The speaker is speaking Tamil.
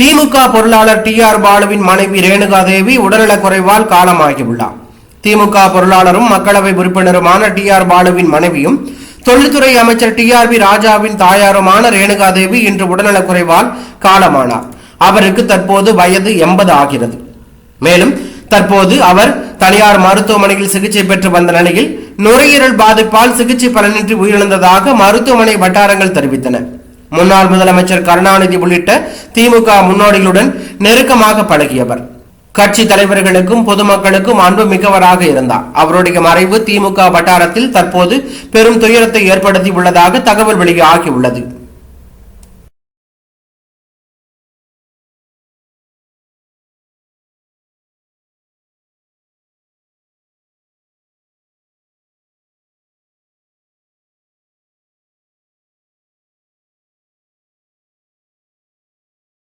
திமுக பொருளாளர் டி ஆர் பாலுவின் மனைவி ரேணுகா தேவி உடல்நலக் குறைவால் காலமாகியுள்ளார். திமுக பொருளாளரும் மக்களவை உறுப்பினருமான டி ஆர் பாலுவின் மனைவியும் தொழில்துறை அமைச்சர் டி ஆர் பி ராஜாவின் தாயாருமான ரேணுகா தேவி இன்று உடல்நலக் குறைவால் காலமானார். அவருக்கு தற்போது வயது எண்பது ஆகிறது. மேலும் தற்போது அவர் தனியார் மருத்துவமனையில் சிகிச்சை பெற்று வந்த நிலையில் நுரையீரல் பாதிப்பால் சிகிச்சை பலனின்றி உயிரிழந்ததாக மருத்துவமனை வட்டாரங்கள் தெரிவித்தன. முன்னாள் முதலமைச்சர் கருணாநிதி உள்ளிட்ட திமுக முன்னோடிகளுடன் நெருக்கமாக பழகியவர். கட்சி தலைவர்களுக்கும் பொதுமக்களுக்கும் அன்பு மிக்கவராக இருந்தார். அவருடைய மறைவு திமுக வட்டாரத்தில் தற்போது பெரும் துயரத்தை ஏற்படுத்தி உள்ளதாக தகவல் வெளியாகியுள்ளது